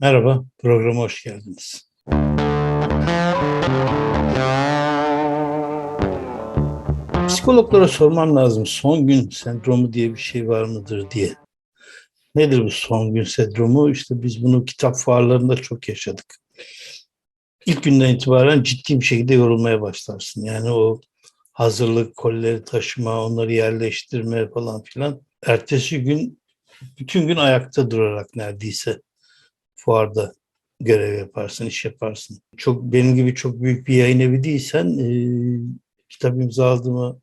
Merhaba, programa hoş geldiniz. Psikologlara sormam lazım. Son gün sendromu diye bir şey var mıdır diye. Nedir bu son gün sendromu? İşte biz bunu kitap fuarlarında çok yaşadık. İlk günden itibaren ciddi bir şekilde yorulmaya başlarsın. Yani o hazırlık, kolileri taşıma, onları yerleştirme falan filan. Ertesi gün bütün gün ayakta durarak neredeyse fuarda görev yaparsın, iş yaparsın. Çok benim gibi çok büyük bir yayın evi değilsen e, kitap imzaladığıma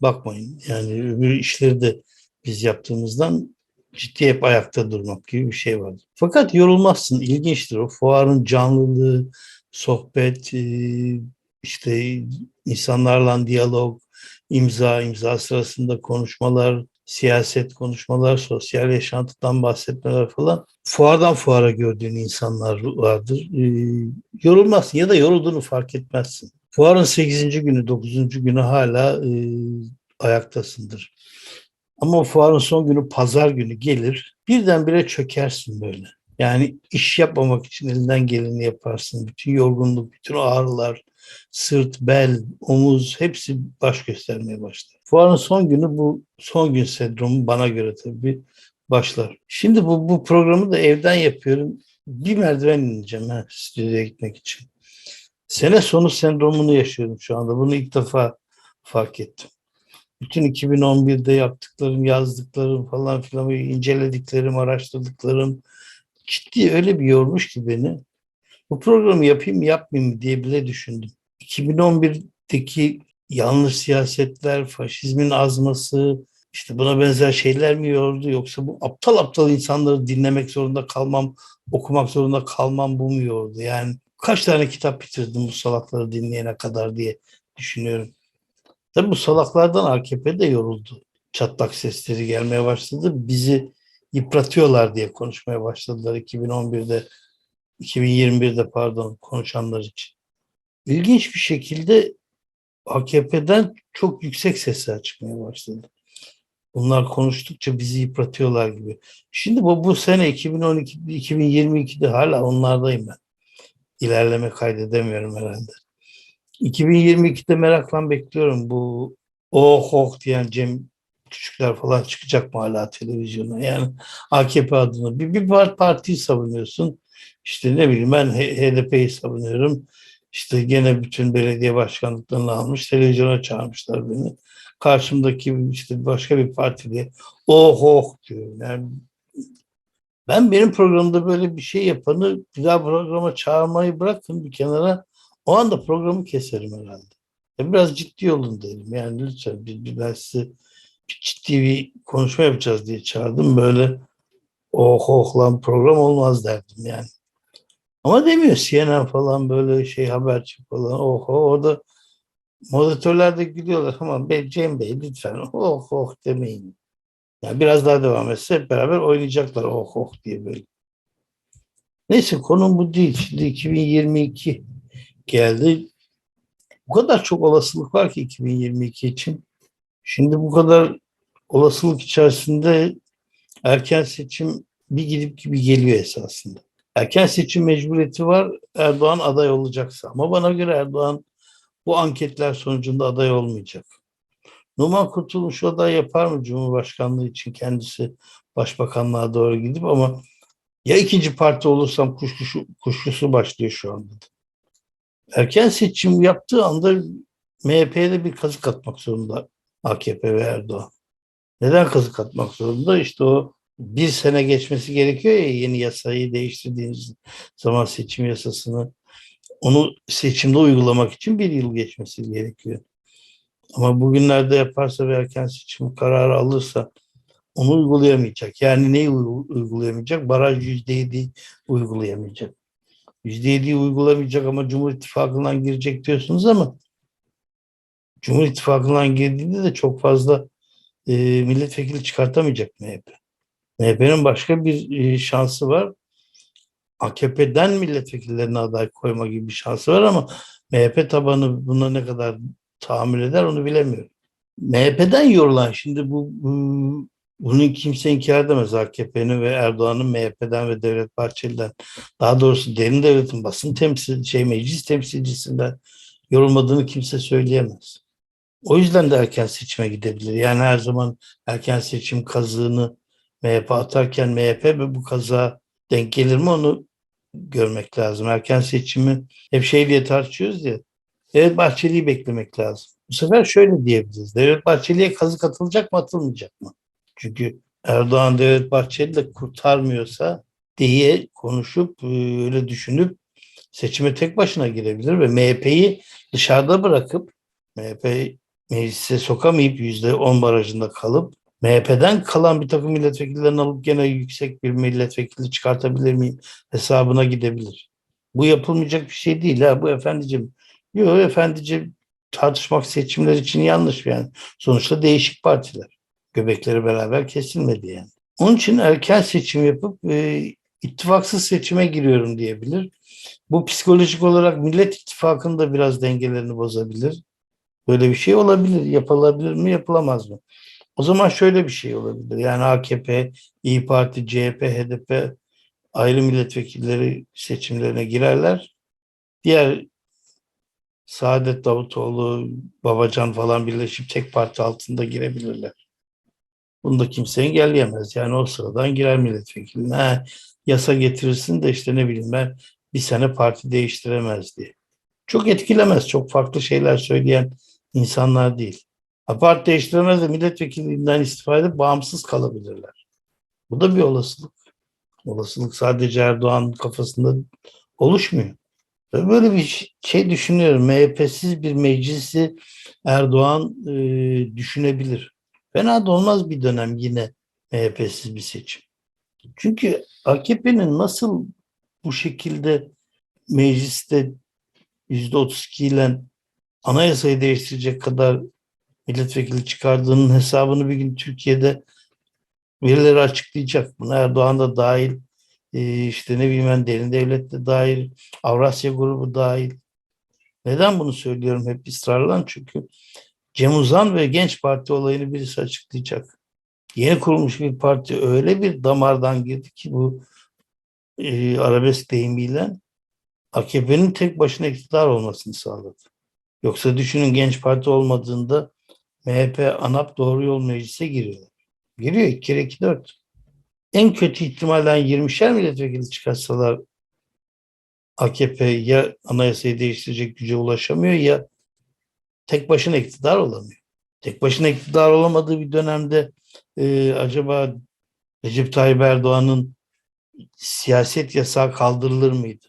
bakmayın. Yani öbür işleri de biz yaptığımızdan ciddi hep ayakta durmak gibi bir şey var. Fakat yorulmazsın. İlginçtir o fuarın canlılığı, sohbet, e, işte insanlarla diyalog, imza, imza sırasında konuşmalar, siyaset konuşmalar, sosyal yaşantıdan bahsetmeler falan. Fuardan fuara gördüğün insanlar vardır. E, yorulmazsın ya da yorulduğunu fark etmezsin. Fuarın 8. günü, 9. günü hala e, ayaktasındır. Ama fuarın son günü pazar günü gelir. Birdenbire çökersin böyle. Yani iş yapmamak için elinden geleni yaparsın. Bütün yorgunluk, bütün ağrılar, sırt, bel, omuz hepsi baş göstermeye başlar. Fuarın son günü bu son gün sendromu bana göre tabii başlar. Şimdi bu, bu programı da evden yapıyorum. Bir merdiven ineceğim ha, stüdyoya gitmek için. Sene sonu sendromunu yaşıyorum şu anda. Bunu ilk defa fark ettim. Bütün 2011'de yaptıklarım, yazdıklarım falan filan, incelediklerim, araştırdıklarım ciddi öyle bir yormuş ki beni. Bu programı yapayım yapmayayım diye bile düşündüm. 2011'deki yanlış siyasetler, faşizmin azması, işte buna benzer şeyler mi yordu yoksa bu aptal aptal insanları dinlemek zorunda kalmam, okumak zorunda kalmam bu mu yordu? Yani kaç tane kitap bitirdim bu salakları dinleyene kadar diye düşünüyorum. Tabii bu salaklardan AKP de yoruldu. Çatlak sesleri gelmeye başladı. Bizi yıpratıyorlar diye konuşmaya başladılar 2011'de, 2021'de pardon konuşanlar için. İlginç bir şekilde AKP'den çok yüksek sesler çıkmaya başladı. Bunlar konuştukça bizi yıpratıyorlar gibi. Şimdi bu, bu sene 2012, 2022'de hala onlardayım ben. İlerleme kaydedemiyorum herhalde. 2022'de merakla bekliyorum bu oh oh diyen Cem Küçükler falan çıkacak mı hala televizyona? Yani AKP adına bir, bir partiyi savunuyorsun. İşte ne bileyim ben HDP'yi savunuyorum. İşte gene bütün belediye başkanlıklarını almış, televizyona çağırmışlar beni. Karşımdaki işte başka bir parti diye oh oh diyor. Yani ben benim programda böyle bir şey yapanı bir daha programa çağırmayı bırakın bir kenara. O anda programı keserim herhalde. Biraz ciddi olun derim. Yani lütfen bir, bir ben size bir ciddi bir konuşma yapacağız diye çağırdım. Böyle oh oh lan program olmaz derdim yani. Ama demiyor CNN falan böyle şey haberci falan. Oh oh orada moderatörler de gülüyorlar ama be, Cem Bey lütfen oh oh demeyin. Yani biraz daha devam etse hep beraber oynayacaklar oh oh diye böyle. Neyse konum bu değil. Şimdi 2022 geldi. Bu kadar çok olasılık var ki 2022 için. Şimdi bu kadar olasılık içerisinde erken seçim bir gidip gibi geliyor esasında. Erken seçim mecburiyeti var Erdoğan aday olacaksa. Ama bana göre Erdoğan bu anketler sonucunda aday olmayacak. Numan Kurtulmuş aday yapar mı Cumhurbaşkanlığı için kendisi başbakanlığa doğru gidip ama ya ikinci parti olursam kuşkusu, kuşkusu başlıyor şu anda. Erken seçim yaptığı anda MHP'ye de bir kazık atmak zorunda AKP ve Erdoğan. Neden kazık atmak zorunda? İşte o bir sene geçmesi gerekiyor ya yeni yasayı değiştirdiğiniz zaman seçim yasasını onu seçimde uygulamak için bir yıl geçmesi gerekiyor. Ama bugünlerde yaparsa ve erken seçim kararı alırsa onu uygulayamayacak. Yani neyi uygulayamayacak? Baraj yüzde yedi uygulayamayacak. Yüzde yedi uygulamayacak ama Cumhur İttifakı'ndan girecek diyorsunuz ama Cumhur İttifakı'ndan girdiğinde de çok fazla e, milletvekili çıkartamayacak MHP. MHP'nin başka bir e, şansı var. AKP'den milletvekillerine aday koyma gibi bir şansı var ama MHP tabanı buna ne kadar tahammül eder onu bilemiyorum. MHP'den yorulan şimdi bu, bu Bunu kimse inkar edemez AKP'nin ve Erdoğan'ın MHP'den ve Devlet Bahçeli'den daha doğrusu derin devletin basın temsil şey meclis temsilcisinden yorulmadığını kimse söyleyemez. O yüzden de erken seçime gidebilir. Yani her zaman erken seçim kazığını MHP atarken MHP bu kaza denk gelir mi onu görmek lazım. Erken seçimi hep şey diye tartışıyoruz ya. Devlet Bahçeli'yi beklemek lazım. Bu sefer şöyle diyebiliriz. Devlet Bahçeli'ye kazık atılacak mı atılmayacak mı? Çünkü Erdoğan Devlet Bahçeli de kurtarmıyorsa diye konuşup öyle düşünüp seçime tek başına girebilir ve MHP'yi dışarıda bırakıp MHP meclise sokamayıp yüzde on barajında kalıp MHP'den kalan bir takım milletvekillerini alıp gene yüksek bir milletvekili çıkartabilir miyim hesabına gidebilir. Bu yapılmayacak bir şey değil ha bu efendicim. Yok efendicim tartışmak seçimler için yanlış yani. Sonuçta değişik partiler. Göbekleri beraber kesilmedi yani. Onun için erken seçim yapıp e, ittifaksız seçime giriyorum diyebilir. Bu psikolojik olarak Millet İttifakı'nın da biraz dengelerini bozabilir. Böyle bir şey olabilir. Yapılabilir mi, yapılamaz mı? O zaman şöyle bir şey olabilir. Yani AKP, İyi Parti, CHP, HDP ayrı milletvekilleri seçimlerine girerler. Diğer Saadet Davutoğlu, Babacan falan birleşip tek parti altında girebilirler. Bunu da kimse engelleyemez. Yani o sıradan girer milletvekiline. Ha, yasa getirirsin de işte ne bileyim ben bir sene parti değiştiremez diye. Çok etkilemez. Çok farklı şeyler söyleyen insanlar değil. Ha, parti değiştiremez de milletvekilliğinden istifa bağımsız kalabilirler. Bu da bir olasılık. Olasılık sadece Erdoğan kafasında oluşmuyor. Böyle bir şey düşünüyorum. MHP'siz bir meclisi Erdoğan e, düşünebilir. Fena da olmaz bir dönem yine MHP'siz bir seçim. Çünkü AKP'nin nasıl bu şekilde mecliste yüzde 32 ile anayasayı değiştirecek kadar milletvekili çıkardığının hesabını bir gün Türkiye'de birileri açıklayacak. Buna Erdoğan da dahil, e, işte ne bileyim ben derin devlet de dahil, Avrasya grubu dahil. Neden bunu söylüyorum hep ısrarla? Çünkü Cem Uzan ve Genç Parti olayını birisi açıklayacak. Yeni kurulmuş bir parti öyle bir damardan girdi ki bu e, arabesk deyimiyle AKP'nin tek başına iktidar olmasını sağladı. Yoksa düşünün Genç Parti olmadığında MHP, ANAP doğru yol meclise giriyor. Giriyor 2 kere 2 4. En kötü ihtimalden 20'şer milletvekili çıkarsalar AKP ya anayasayı değiştirecek güce ulaşamıyor ya tek başına iktidar olamıyor. Tek başına iktidar olamadığı bir dönemde e, acaba Recep Tayyip Erdoğan'ın siyaset yasağı kaldırılır mıydı?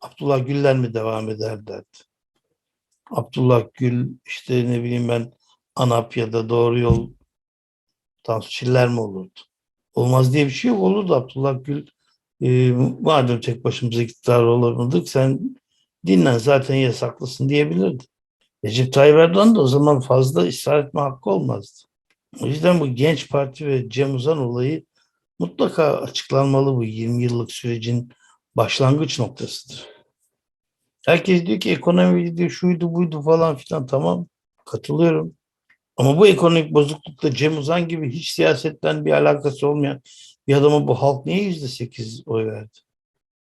Abdullah Gül'ler mi devam ederlerdi? Abdullah Gül işte ne bileyim ben ANAP ya da Doğru Yol Tansu Çiller mi olurdu? Olmaz diye bir şey yok. Olurdu Abdullah Gül. E, madem tek başımıza iktidar olamadık sen dinlen zaten yasaklısın diyebilirdi. Recep Tayyip Erdoğan da o zaman fazla ısrar etme hakkı olmazdı. O yüzden bu genç parti ve Cem Uzan olayı mutlaka açıklanmalı bu 20 yıllık sürecin başlangıç noktasıdır. Herkes diyor ki ekonomi diyor şuydu buydu falan filan tamam katılıyorum. Ama bu ekonomik bozuklukta Cem Uzan gibi hiç siyasetten bir alakası olmayan bir adama bu halk niye yüzde sekiz oy verdi?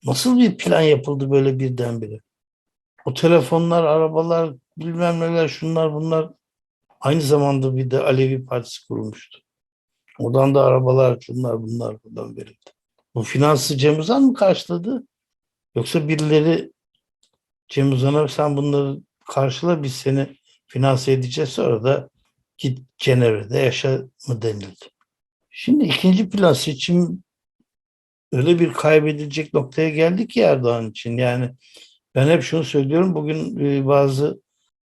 Nasıl bir plan yapıldı böyle birdenbire? O telefonlar, arabalar, bilmem neler, şunlar bunlar aynı zamanda bir de Alevi Partisi kurulmuştu. Oradan da arabalar, şunlar bunlar buradan verildi. Bu finansı Cem Uzan mı karşıladı? Yoksa birileri Cem Uzan'a sen bunları karşıla biz seni finanse edeceğiz sonra da git Cenevre'de yaşa mı denildi. Şimdi ikinci plan seçim öyle bir kaybedilecek noktaya geldi ki Erdoğan için. Yani ben hep şunu söylüyorum. Bugün e, bazı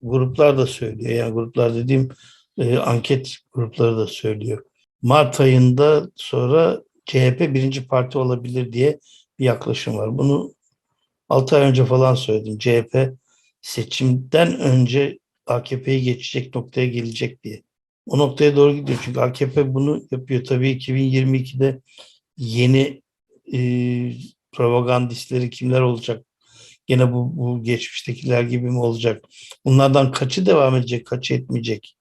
gruplar da söylüyor. Yani gruplar dediğim e, anket grupları da söylüyor. Mart ayında sonra CHP birinci parti olabilir diye bir yaklaşım var. Bunu 6 ay önce falan söyledim. CHP seçimden önce AKP'yi geçecek noktaya gelecek diye. O noktaya doğru gidiyor. Çünkü AKP bunu yapıyor. Tabii 2022'de yeni e, propagandistleri kimler olacak? Gene bu, bu geçmiştekiler gibi mi olacak? Bunlardan kaçı devam edecek, kaçı etmeyecek?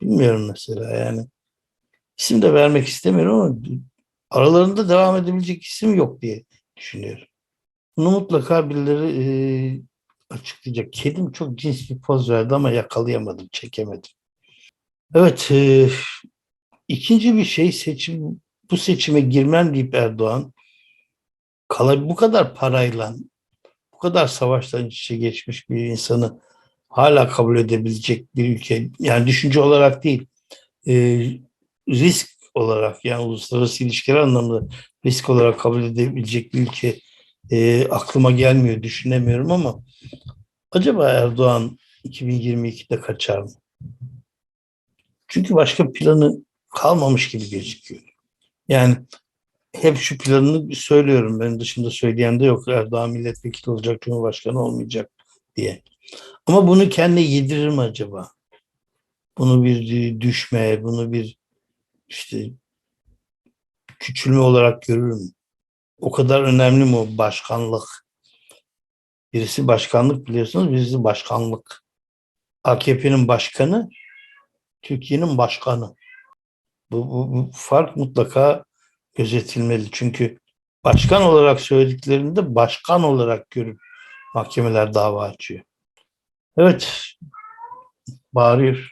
Bilmiyorum mesela yani. isim de vermek istemiyorum ama aralarında devam edebilecek isim yok diye düşünüyorum. Bunu mutlaka birileri e, açıklayacak. Kedim çok cins bir poz verdi ama yakalayamadım, çekemedim. Evet, e, ikinci bir şey seçim, bu seçime girmem deyip Erdoğan, kala, bu kadar parayla, bu kadar savaştan iç içe geçmiş bir insanı hala kabul edebilecek bir ülke, yani düşünce olarak değil, e, risk olarak yani uluslararası ilişkiler anlamında risk olarak kabul edebilecek bir ülke e, aklıma gelmiyor, düşünemiyorum ama acaba Erdoğan 2022'de kaçar mı? Çünkü başka planı kalmamış gibi gözüküyor. Yani hep şu planını söylüyorum. Benim dışında söyleyen de yok. Erdoğan milletvekili olacak, cumhurbaşkanı olmayacak diye. Ama bunu kendine yedirir mi acaba? Bunu bir düşme, bunu bir işte küçülme olarak görürüm. O kadar önemli mi başkanlık? Birisi başkanlık biliyorsunuz, birisi başkanlık. AKP'nin başkanı, Türkiye'nin başkanı. Bu, bu, bu fark mutlaka gözetilmeli. Çünkü başkan olarak söylediklerinde başkan olarak görüp mahkemeler dava açıyor. Evet, bağırıyor.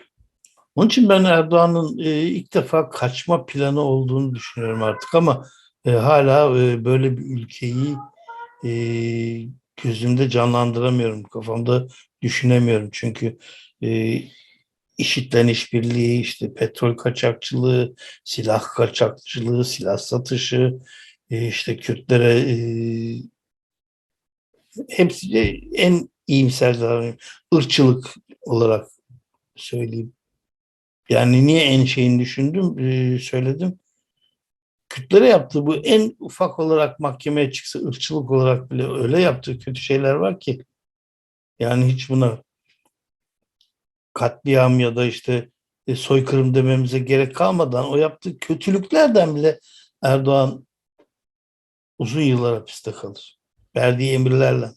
Onun için ben Erdoğan'ın e, ilk defa kaçma planı olduğunu düşünüyorum artık ama e, hala e, böyle bir ülkeyi e, gözümde canlandıramıyorum, kafamda düşünemiyorum. Çünkü e, işitten işbirliği, işte petrol kaçakçılığı, silah kaçakçılığı, silah satışı, e, işte Kürtlere e, hepsi en iyimser davranıyorum. ırkçılık olarak söyleyeyim. Yani niye en şeyini düşündüm, e, söyledim. Kürtlere yaptığı bu en ufak olarak mahkemeye çıksa ırkçılık olarak bile öyle yaptığı kötü şeyler var ki yani hiç buna katliam ya da işte e, soykırım dememize gerek kalmadan o yaptığı kötülüklerden bile Erdoğan uzun yıllar hapiste kalır. Verdiği emirlerle.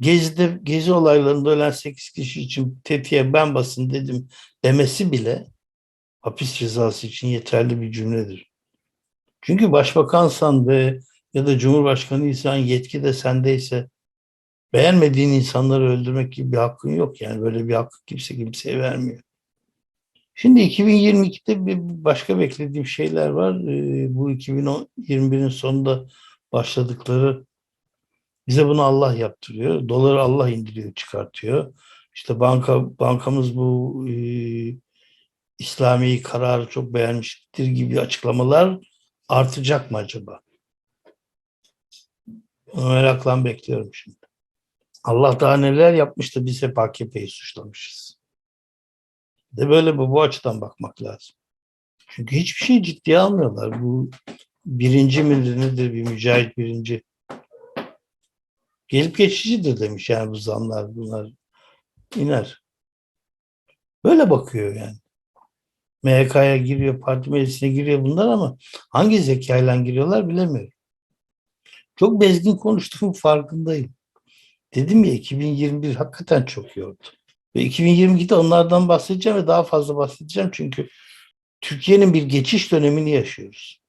Gezi'de, Gezi olaylarında ölen 8 kişi için tetiğe ben basın dedim demesi bile hapis cezası için yeterli bir cümledir. Çünkü başbakansan ve ya da cumhurbaşkanıysan yetki de sendeyse beğenmediğin insanları öldürmek gibi bir hakkın yok. Yani böyle bir hakkı kimse kimseye vermiyor. Şimdi 2022'de bir başka beklediğim şeyler var. Ee, bu 2021'in sonunda başladıkları bize bunu Allah yaptırıyor. Doları Allah indiriyor, çıkartıyor. İşte banka bankamız bu e, İslami kararı çok beğenmiştir gibi açıklamalar artacak mı acaba? Bunu merakla bekliyorum şimdi. Allah daha neler yapmış da biz hep AKP'yi suçlamışız. De böyle bu, bu açıdan bakmak lazım. Çünkü hiçbir şey ciddiye almıyorlar. Bu birinci midir nedir bir mücahit birinci. Gelip geçicidir demiş yani bu zamlar bunlar iner. Böyle bakıyor yani. MHK'ya giriyor, parti meclisine giriyor bunlar ama hangi zekayla giriyorlar bilemiyorum. Çok bezgin konuştuğum farkındayım. Dedim ya 2021 hakikaten çok yordu. Ve 2022'de onlardan bahsedeceğim ve daha fazla bahsedeceğim çünkü Türkiye'nin bir geçiş dönemini yaşıyoruz.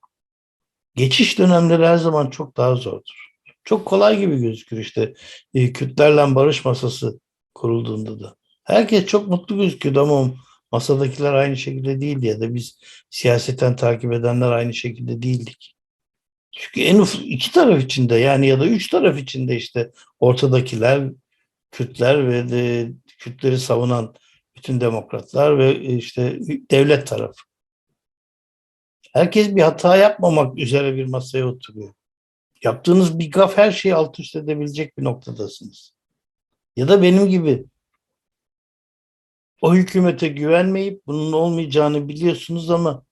Geçiş dönemleri her zaman çok daha zordur. Çok kolay gibi gözükür işte e, Kürtlerle barış masası kurulduğunda da. Herkes çok mutlu gözüküyordu ama masadakiler aynı şekilde değildi ya da biz siyaseten takip edenler aynı şekilde değildik. Çünkü en uf iki taraf içinde yani ya da üç taraf içinde işte ortadakiler Kürtler ve de Kürtleri savunan bütün demokratlar ve işte devlet tarafı. Herkes bir hata yapmamak üzere bir masaya oturuyor. Yaptığınız bir gaf her şeyi alt üst edebilecek bir noktadasınız. Ya da benim gibi o hükümete güvenmeyip bunun olmayacağını biliyorsunuz ama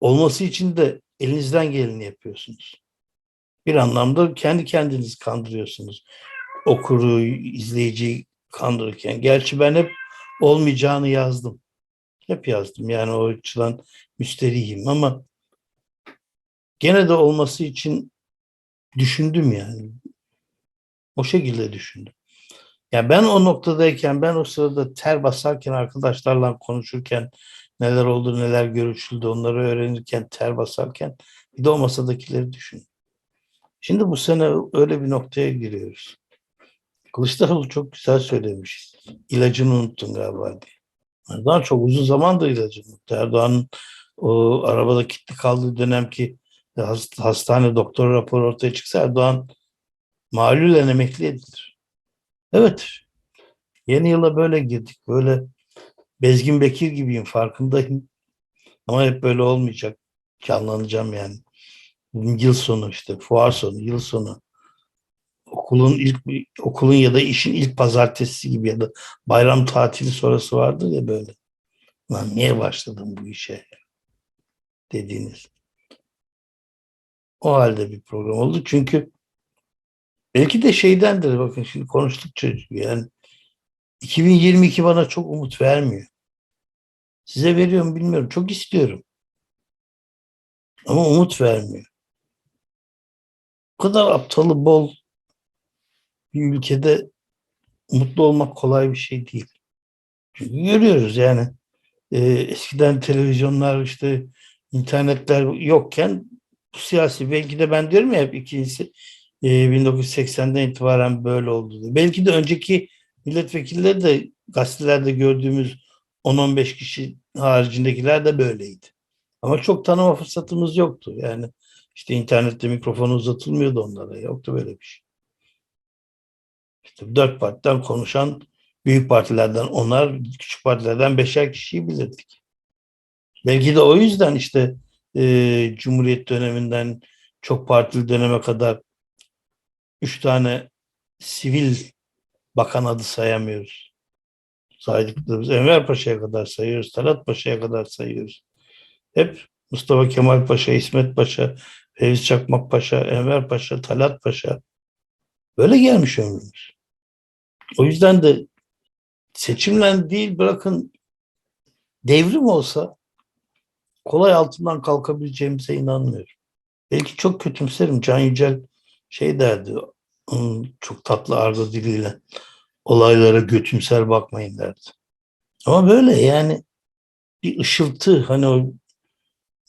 olması için de elinizden geleni yapıyorsunuz. Bir anlamda kendi kendiniz kandırıyorsunuz. Okuru, izleyiciyi kandırırken. Gerçi ben hep olmayacağını yazdım. Hep yazdım. Yani o açıdan müsterihim ama gene de olması için düşündüm yani. O şekilde düşündüm. Yani ben o noktadayken, ben o sırada ter basarken, arkadaşlarla konuşurken, neler oldu, neler görüşüldü onları öğrenirken, ter basarken bir de o masadakileri düşün. Şimdi bu sene öyle bir noktaya giriyoruz. Kılıçdaroğlu çok güzel söylemiş. İlacını unuttun galiba diye. Erdoğan çok uzun zamandır ilacını unuttu. Erdoğan'ın o arabada kilitli kaldığı dönemki hastane doktor raporu ortaya çıksa Erdoğan malulen emekli edilir. Evet. Yeni yıla böyle girdik. Böyle Bezgin Bekir gibiyim farkındayım. Ama hep böyle olmayacak. Canlanacağım yani. Yıl sonu işte fuar sonu, yıl sonu. Okulun ilk okulun ya da işin ilk pazartesi gibi ya da bayram tatili sonrası vardır ya böyle. Lan niye başladım bu işe? Dediğiniz. O halde bir program oldu. Çünkü belki de şeydendir bakın şimdi konuştukça yani 2022 bana çok umut vermiyor. Size veriyorum bilmiyorum. Çok istiyorum. Ama umut vermiyor. Bu kadar aptalı bol bir ülkede mutlu olmak kolay bir şey değil. Çünkü görüyoruz yani e, eskiden televizyonlar işte internetler yokken bu siyasi belki de ben diyorum ya hep ikincisi e, 1980'den itibaren böyle oldu. Belki de önceki milletvekilleri de gazetelerde gördüğümüz 10-15 kişi haricindekiler de böyleydi. Ama çok tanıma fırsatımız yoktu. Yani işte internette mikrofonu uzatılmıyordu onlara. Yoktu böyle bir şey. İşte dört partiden konuşan büyük partilerden onlar, küçük partilerden beşer kişiyi bilirdik. Belki de o yüzden işte e, Cumhuriyet döneminden çok partili döneme kadar üç tane sivil bakan adı sayamıyoruz. Saydıklarımız Enver Paşa'ya kadar sayıyoruz, Talat Paşa'ya kadar sayıyoruz. Hep Mustafa Kemal Paşa, İsmet Paşa, Fevzi Çakmak Paşa, Enver Paşa, Talat Paşa. Böyle gelmiş ömrümüz. O yüzden de seçimle değil bırakın devrim olsa kolay altından kalkabileceğimize inanmıyorum. Belki çok kötümserim. Can Yücel şey derdi çok tatlı argo diliyle olaylara götümser bakmayın derdi. Ama böyle yani bir ışıltı hani o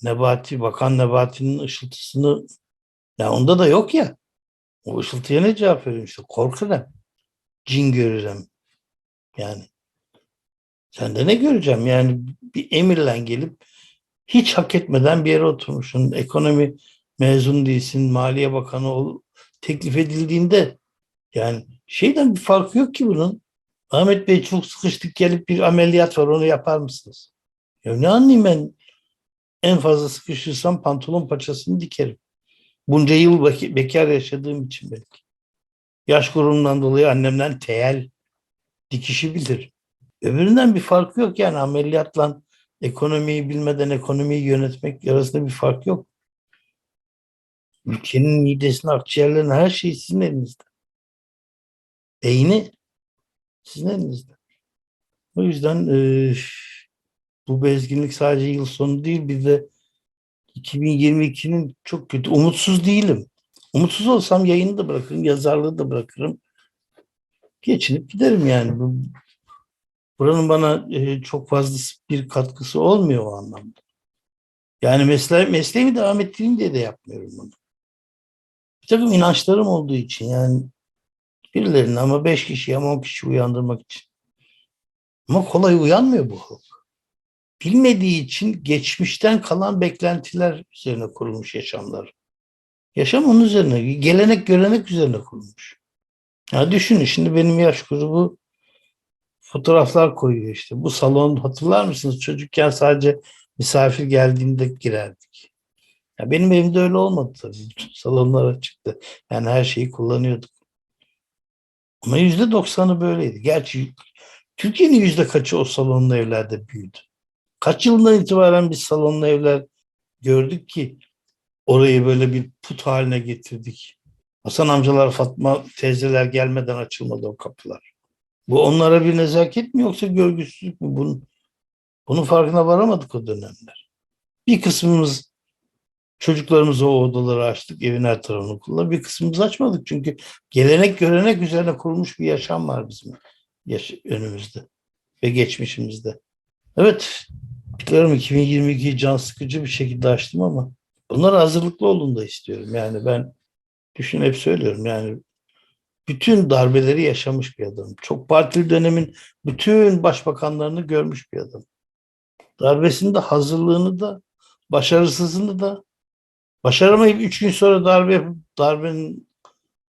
Nebati, Bakan Nebati'nin ışıltısını ya onda da yok ya. O ışıltıya ne cevap veriyorum işte korkarım. Cin görürüm. Yani sen de ne göreceğim yani bir emirle gelip hiç hak etmeden bir yere oturmuşsun. Ekonomi mezun değilsin, Maliye Bakanı ol, teklif edildiğinde yani şeyden bir farkı yok ki bunun. Ahmet Bey çok sıkıştık gelip bir ameliyat var onu yapar mısınız? Ya ne anlayayım ben en fazla sıkışırsam pantolon paçasını dikerim. Bunca yıl bekar yaşadığım için belki. Yaş grubundan dolayı annemden teyel dikişi bilir. Öbüründen bir farkı yok yani ameliyatla ekonomiyi bilmeden ekonomiyi yönetmek arasında bir fark yok. Ülkenin midesini, akciğerlerini her şey sizin elinizde. Beyni sizin elinizde. O yüzden e, bu bezginlik sadece yıl sonu değil bir de 2022'nin çok kötü. Umutsuz değilim. Umutsuz olsam yayını da bırakırım, yazarlığı da bırakırım. Geçinip giderim yani. Buranın bana e, çok fazla bir katkısı olmuyor o anlamda. Yani mesle mesleğimi devam ettireyim diye de yapmıyorum bunu. Bir takım inançlarım olduğu için yani birilerini ama beş kişi ama on kişi uyandırmak için. Ama kolay uyanmıyor bu halk. Bilmediği için geçmişten kalan beklentiler üzerine kurulmuş yaşamlar. Yaşam onun üzerine, gelenek görenek üzerine kurulmuş. Ya düşünün şimdi benim yaş grubu fotoğraflar koyuyor işte. Bu salon hatırlar mısınız? Çocukken sadece misafir geldiğinde girerdik. Ya benim evimde öyle olmadı tabii. salonlar açıktı. Yani her şeyi kullanıyorduk. Ama yüzde doksanı böyleydi. Gerçi Türkiye'nin yüzde kaçı o salonlu evlerde büyüdü. Kaç yılından itibaren biz salonlu evler gördük ki orayı böyle bir put haline getirdik. Hasan amcalar, Fatma teyzeler gelmeden açılmadı o kapılar. Bu onlara bir nezaket mi yoksa görgüsüzlük mü? Bunun, bunun farkına varamadık o dönemler. Bir kısmımız çocuklarımıza o odaları açtık, evin her tarafını kullandık. Bir kısmımız açmadık çünkü gelenek görenek üzerine kurulmuş bir yaşam var bizim önümüzde ve geçmişimizde. Evet, Biliyorum 2022'yi can sıkıcı bir şekilde açtım ama bunlara hazırlıklı olun da istiyorum. Yani ben düşün hep söylüyorum yani bütün darbeleri yaşamış bir adam. Çok partili dönemin bütün başbakanlarını görmüş bir adam. Darbesinin de hazırlığını da başarısızını da başaramayıp üç gün sonra darbe yapıp darbenin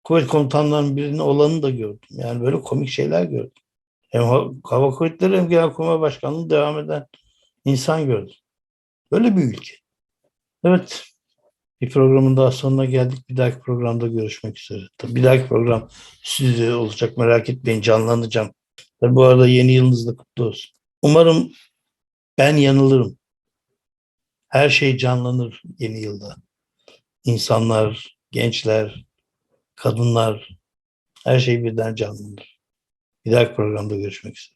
kuvvet komutanlarının birinin olanı da gördüm. Yani böyle komik şeyler gördüm. Hem ha- Hava Kuvvetleri hem Genelkurmay Başkanlığı devam eden insan gördüm. Böyle bir ülke. Evet. Bir programın daha sonuna geldik. Bir dahaki programda görüşmek üzere. Tabii bir dahaki program sizde olacak. Merak etmeyin. Canlanacağım. Tabii bu arada yeni yılınız da kutlu olsun. Umarım ben yanılırım. Her şey canlanır yeni yılda. İnsanlar, gençler, kadınlar, her şey birden canlanır. Bir dahaki programda görüşmek üzere.